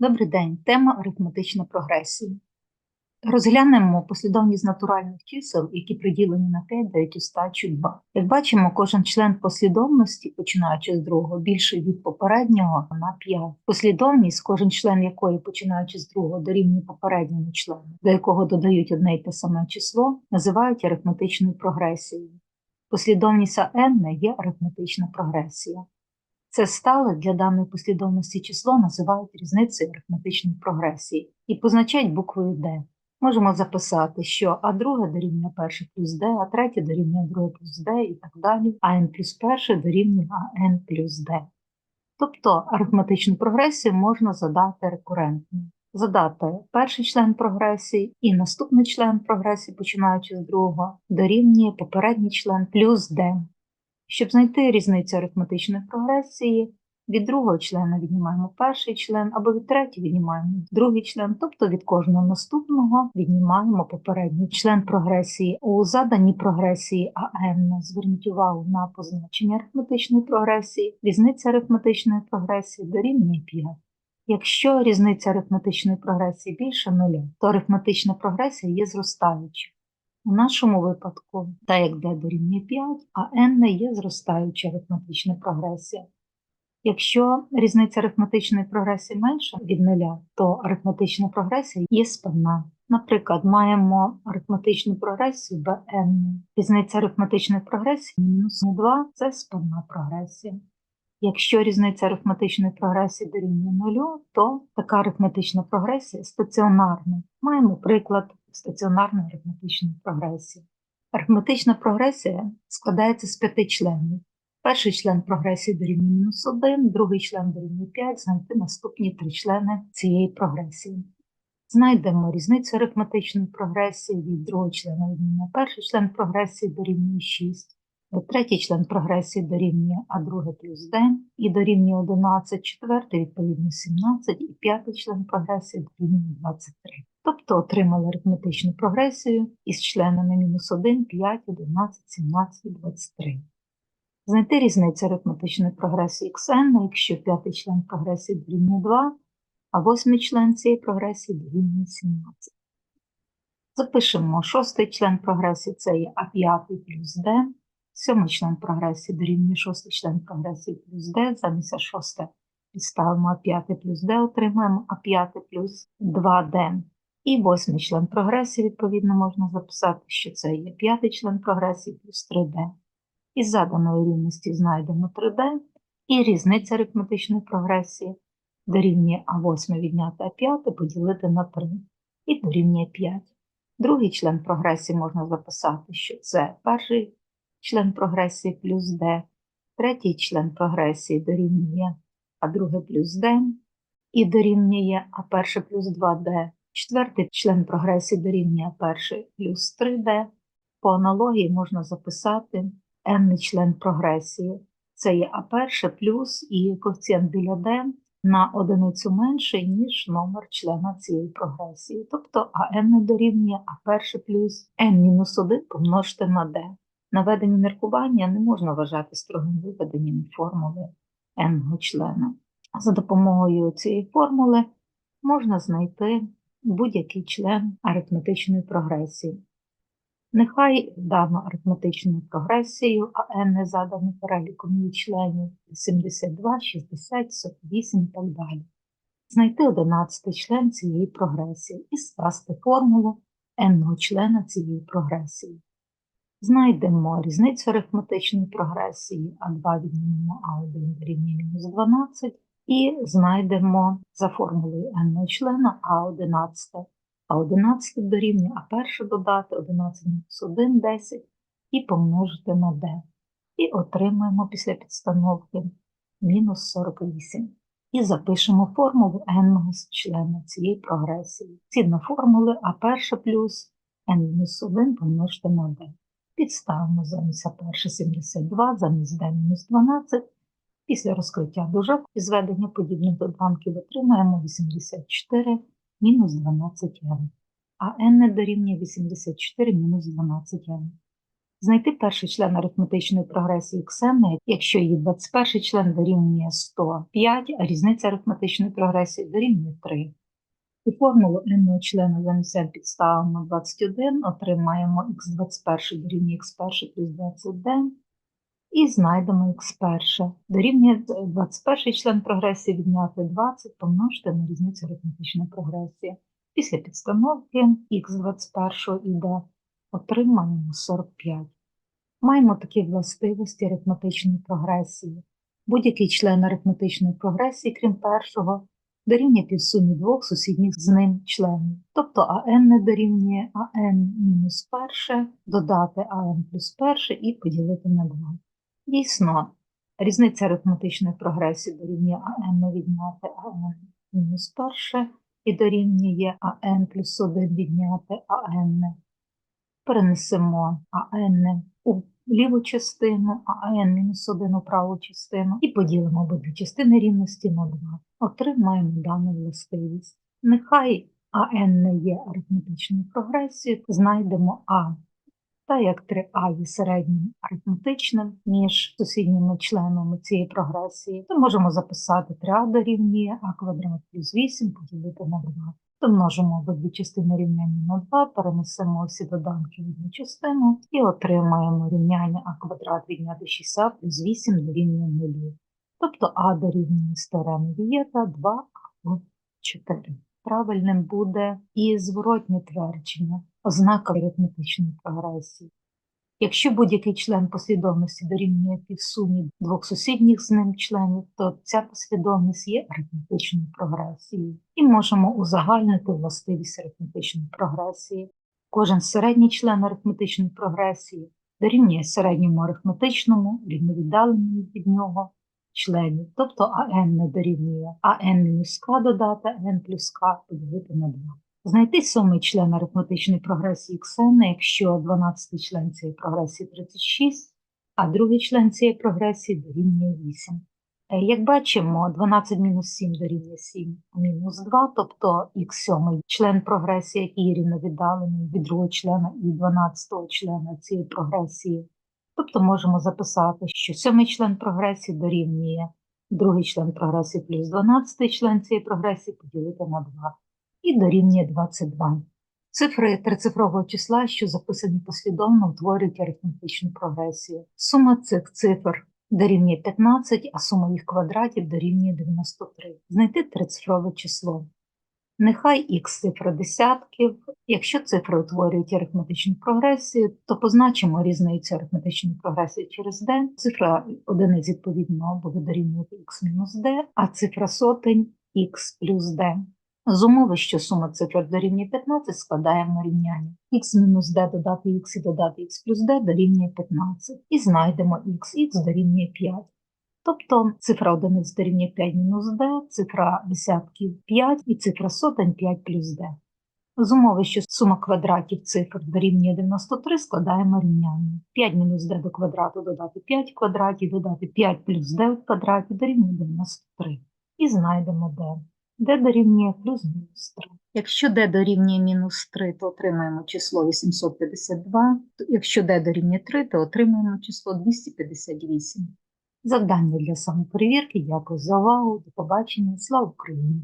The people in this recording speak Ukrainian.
Добрий день. Тема арифметична прогресія. Розглянемо послідовність натуральних чисел, які приділені на 5 дають остачу 2. Як бачимо, кожен член послідовності, починаючи з другого, більший від попереднього на 5. Послідовність, кожен член якої, починаючи з другого, дорівнює попередньому члену, до якого додають одне й те саме число, називають арифметичною прогресією. Послідовність АН є арифметична прогресія. Це стале для даної послідовності число називають різницею арифметичної прогресії і позначають буквою D. Можемо записати, що А друге дорівнює перше плюс D, а третє дорівнює друге плюс D і так далі, а n плюс перше дорівнює АН плюс D. Тобто арифметичну прогресію можна задати рекурентно. Задати перший член прогресії і наступний член прогресії, починаючи з другого, дорівнює попередній член плюс D. Щоб знайти різницю арифметичної прогресії, від другого члена віднімаємо перший член, або від третього віднімаємо другий член, тобто від кожного наступного віднімаємо попередній член прогресії. У заданій прогресії АН зверніть увагу на позначення арифметичної прогресії, різниця арифметичної прогресії дорівнює 5. Якщо різниця арифметичної прогресії більше нуля, то арифметична прогресія є зростаючою. У нашому випадку, так як d дорівнює 5, а n є зростаюча арифметична прогресія. Якщо різниця арифметичної прогресії менша від нуля, то арифметична прогресія є спадна. Наприклад, маємо арифметичну прогресію bn. Різниця арифметичної прогресії мінус 2 це спадна прогресія. Якщо різниця арифметичної прогресії дорівнює нулю, то така арифметична прогресія стаціонарна. Маємо приклад стаціонарної арифметичної прогресії. Арифметична прогресія складається з п'яти членів. Перший член прогресії дорівнює мінус 1, другий член дорівнює 5, знайти наступні три члени цієї прогресії. Знайдемо різницю арифметичної прогресії від другого члена відміння. Перший член прогресії дорівнює 6, третій член прогресії дорівнює А друге плюс Д і дорівнює 11, четвертий відповідно 17 і п'ятий член прогресії дорівнює 23. Тобто отримали арифметичну прогресію із членами мінус 1, 5, 11, 17, 23. Знайти різницю арифметичної прогресії xn, якщо п'ятий член прогресії дорівнює 2, а восьмий член цієї прогресії дорівнює 17. Запишемо шостий член прогресії це є А5 плюс D, сьомий член прогресії дорівнює шостий член прогресії плюс D, замість А6 підставимо А5 плюс D, отримаємо А5 плюс 2D. І восьмий член прогресії, відповідно, можна записати, що це є п'ятий член прогресії плюс 3D. Із заданої рівності знайдемо 3D і різниця арифметичної прогресії дорівнює А8 відняти А5 поділити на 3 і дорівнює 5. Другий член прогресії можна записати, що це перший член прогресії плюс D, третій член прогресії дорівнює А2 плюс D і дорівнює А1 плюс 2D. Четвертий член прогресії дорівнює перший плюс 3D. По аналогії можна записати n член прогресії. Це є А1 плюс і коефіцієнт біля D на одиницю менший, ніж номер члена цієї прогресії. Тобто АН дорівнює А1 плюс n-1 помножити на D. Наведені міркування не можна вважати строгим виведенням формули n члена. За допомогою цієї формули можна знайти будь-який член арифметичної прогресії. Нехай дану арифметичною прогресією АН не заданий переліком її членів 72, 60, 48 і так далі. Знайти 11 член цієї прогресії і скласти формулу n члена цієї прогресії. Знайдемо різницю арифметичної прогресії, А2 віднімемо А1 дорівнює мінус 12 і знайдемо за формулою n члена А11. А 11 дорівнює, а перше додати 11 мінус 1 10 і помножити на d. І отримаємо після підстановки мінус 48. І запишемо формулу n члена цієї прогресії. Згідно формули а перше плюс n-1 помножити на d. Підставимо замість а перше 72, замість d мінус 12. Після розкриття дужок і зведення подібних доданків отримаємо 84 мінус 12 n, а n дорівнює 84 мінус 12 n. Знайти перший член арифметичної прогресії ксени, якщо її 21 член дорівнює 105, а різниця арифметичної прогресії дорівнює 3. І формулу n члена замість підставимо 21, отримаємо x21 дорівнює x1 плюс 20d, і знайдемо x1. Дорівнює 21 член прогресії відняти 20, помножити на різницю арифметичної прогресії. Після підстановки x21 іде, отримаємо 45. Маємо такі властивості арифметичної прогресії. Будь-який член арифметичної прогресії, крім першого, дорівнює півсумі двох сусідніх з ним членів. Тобто АН не дорівнює АН мінус перше, додати АН плюс перше і поділити на 2. Дійсно, різниця арифметичної прогресії дорівнює АН відняти АН мінус перше і дорівнює АН плюс 1 відняти АН. Перенесемо АН у ліву частину, АН мінус 1 у праву частину і поділимо обидві частини рівності на 2. Отримаємо дану властивість. Нехай АН не є арифметичною прогресією, знайдемо А. Та як 3А є середнім арифметичним між сусідніми членами цієї прогресії, то можемо записати 3А дорівнює А квадрат плюс 8 поділити на 2. Домножимо обидві частини рівняння на 2, перенесемо всі доданки в одну частину і отримаємо рівняння а квадрат відняти 6а плюс 8 дорівнює 0. Тобто а дорівнює з теореми Вієта 2 або 4. Правильним буде і зворотнє твердження, ознака арифметичної прогресії. Якщо будь-який член послідовності дорівнює півсумі двох сусідніх з ним членів, то ця послідовність є арифметичною прогресією. І можемо узагальнити властивість арифметичної прогресії. Кожен середній член арифметичної прогресії дорівнює середньому арифметичному, рівновіддаленому від нього членів, тобто АН не дорівнює АН мінус К додати N плюс К поділити на 2. Знайти сьомий член арифметичної прогресії ксени, якщо 12 член цієї прогресії 36, а другий член цієї прогресії дорівнює 8. Е, Як бачимо, 12 мінус 7 дорівнює 7 мінус 2, тобто х7 член прогресії, який є рівновіддалений від другого члена і 12 члена цієї прогресії. Тобто можемо записати, що сьомий член прогресії дорівнює другий член прогресії плюс 12 член цієї прогресії поділити на 2 і дорівнює 22. Цифри трицифрового числа, що записані послідовно, утворюють арифметичну прогресію. Сума цих цифр дорівнює 15, а сума їх квадратів дорівнює 93. Знайти трицифрове число. Нехай х цифра десятків. Якщо цифри утворюють арифметичну прогресію, то позначимо різницю арифметичної прогресії через d. Цифра одиниць відповідно буде дорівнювати х мінус d, а цифра сотень х плюс d. З умови, що сума цифр дорівнює 15, складаємо рівняння. х мінус d додати х і додати х плюс d дорівнює 15. І знайдемо х, х дорівнює 5. Тобто цифра одиниць дорівнює 5 мінус d, цифра десятків 5 і цифра сотень 5 плюс d. З умови, що сума квадратів цифр дорівнює 93, складаємо рівняння. 5 мінус d до квадрату додати 5 квадратів, додати 5 плюс d в квадраті дорівнює 93. І знайдемо d. d дорівнює плюс мінус 3. Якщо d дорівнює мінус 3, то отримаємо число 852. Якщо d дорівнює 3, то отримаємо число 258. Завдання для самоперевірки. Дякую за увагу. До побачення. Слава Україні!